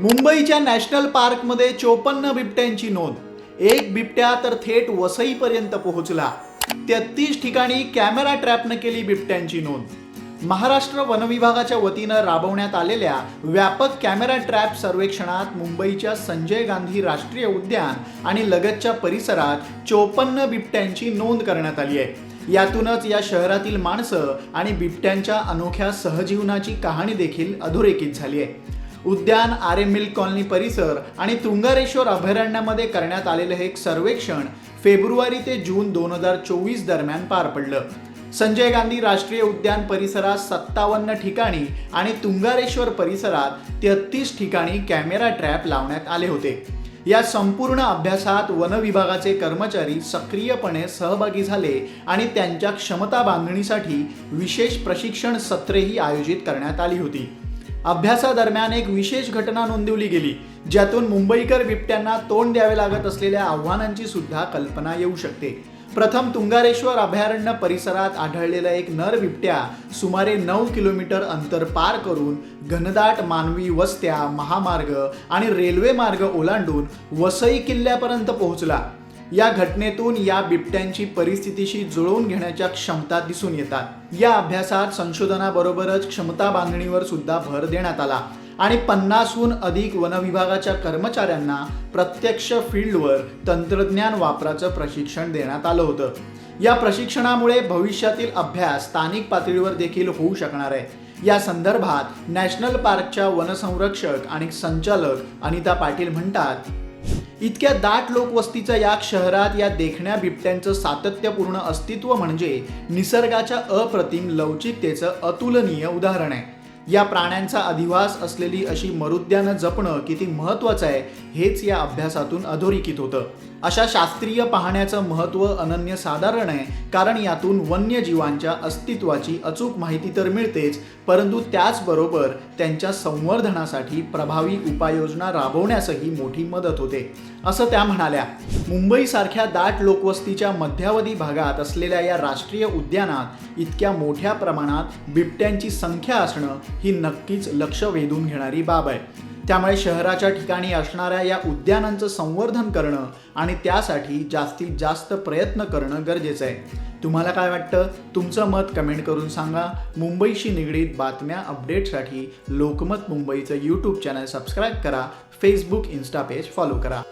मुंबईच्या नॅशनल पार्कमध्ये चोपन्न बिबट्यांची नोंद. एक बिबट्या तर थेट वसईपर्यंत पोहोचला. तेहतीस ठिकाणी कॅमेरा ट्रॅपनं केली बिबट्यांची नोंद. महाराष्ट्र वनविभागाच्या वतीनं राबवण्यात आलेल्या व्यापक कॅमेरा ट्रॅप सर्वेक्षणात मुंबईच्या संजय गांधी राष्ट्रीय उद्यान आणि लगतच्या परिसरात चोपन्न बिबट्यांची नोंद करण्यात आली आहे. यातूनच या शहरातील माणसं आणि बिबट्यांच्या अनोख्या सहजीवनाची कहाणी देखील अधोरेखित झाली आहे. उद्यान आरे मिल्क कॉलनी परिसर आणि तुंगारेश्वर अभयारण्यामध्ये करण्यात आलेलं हे एक सर्वेक्षण फेब्रुवारी ते जून दोन हजार चोवीस दरम्यान पार पडलं. संजय गांधी राष्ट्रीय उद्यान परिसरात सत्तावन्न ठिकाणी आणि तुंगारेश्वर परिसरात तेहतीस ठिकाणी कॅमेरा ट्रॅप लावण्यात आले होते. या संपूर्ण अभ्यासात वन विभागाचे कर्मचारी सक्रियपणे सहभागी झाले आणि त्यांच्या क्षमता बांधणीसाठी विशेष प्रशिक्षण सत्रेही आयोजित करण्यात आली होती. अभ्यासादरम्यान एक विशेष घटना नोंदवली गेली ज्यातून मुंबईकर बिबट्यांना तोंड द्यावे लागत असलेल्या आव्हानांची सुद्धा कल्पना येऊ शकते. प्रथम तुंगारेश्वर अभयारण्य परिसरात आढळलेला एक नर बिबट्या सुमारे नऊ किलोमीटर अंतर पार करून घनदाट मानवी वस्त्या महामार्ग आणि रेल्वे मार्ग ओलांडून वसई किल्ल्यापर्यंत पोहोचला. या घटनेतून या बिबट्यांची परिस्थितीशी जुळवून घेण्याच्या क्षमता दिसून येतात. या अभ्यासात संशोधनाबरोबरच क्षमता बांधणीवर सुद्धा भर देण्यात आला आणि पन्नासहून अधिक वन विभागाच्या कर्मचाऱ्यांना प्रत्यक्ष फील्डवर तंत्रज्ञान वापराचं प्रशिक्षण देण्यात आलं होतं. या प्रशिक्षणामुळे भविष्यातील अभ्यास स्थानिक पातळीवर देखील होऊ शकणार आहे. या संदर्भात नॅशनल पार्कच्या वनसंरक्षक आणि संचालक अनिता पाटील म्हणतात इतक्या दाट लोकवस्तीच्या या शहरात या देखण्या बिबट्यांचं सातत्यपूर्ण अस्तित्व म्हणजे निसर्गाच्या अप्रतिम लवचिकतेचं अतुलनीय उदाहरण आहे. या प्राण्यांचा अधिवास असलेली अशी मरुद्यानं जपणं किती महत्वाचं आहे हेच या अभ्यासातून अधोरेखित होतं. अशा शास्त्रीय पाहण्याचं महत्त्व अनन्यसाधारण आहे कारण यातून वन्यजीवांच्या अस्तित्वाची अचूक माहिती तर मिळतेच परंतु त्याचबरोबर त्यांच्या संवर्धनासाठी प्रभावी उपाययोजना राबवण्यासही मोठी मदत होते. असं त्या म्हणाल्या मुंबईसारख्या दाट लोकवस्तीच्या मध्यावधी भागात असलेल्या या राष्ट्रीय उद्यानात इतक्या मोठ्या प्रमाणात बिबट्यांची संख्या असणं ही नक्कीच लक्ष वेधून घेणारी बाब आहे. त्यामुळे शहराच्या ठिकाणी असणाऱ्या या उद्यानांचं संवर्धन करणं आणि त्यासाठी जास्तीत जास्त प्रयत्न करणं गरजेचं आहे. तुम्हाला काय वाटतं? तुमचं मत कमेंट करून सांगा. मुंबईशी निगडीत बातम्या अपडेटसाठी लोकमत मुंबईचं यूट्यूब चॅनल सबस्क्राईब करा. फेसबुक इन्स्टा पेज फॉलो करा.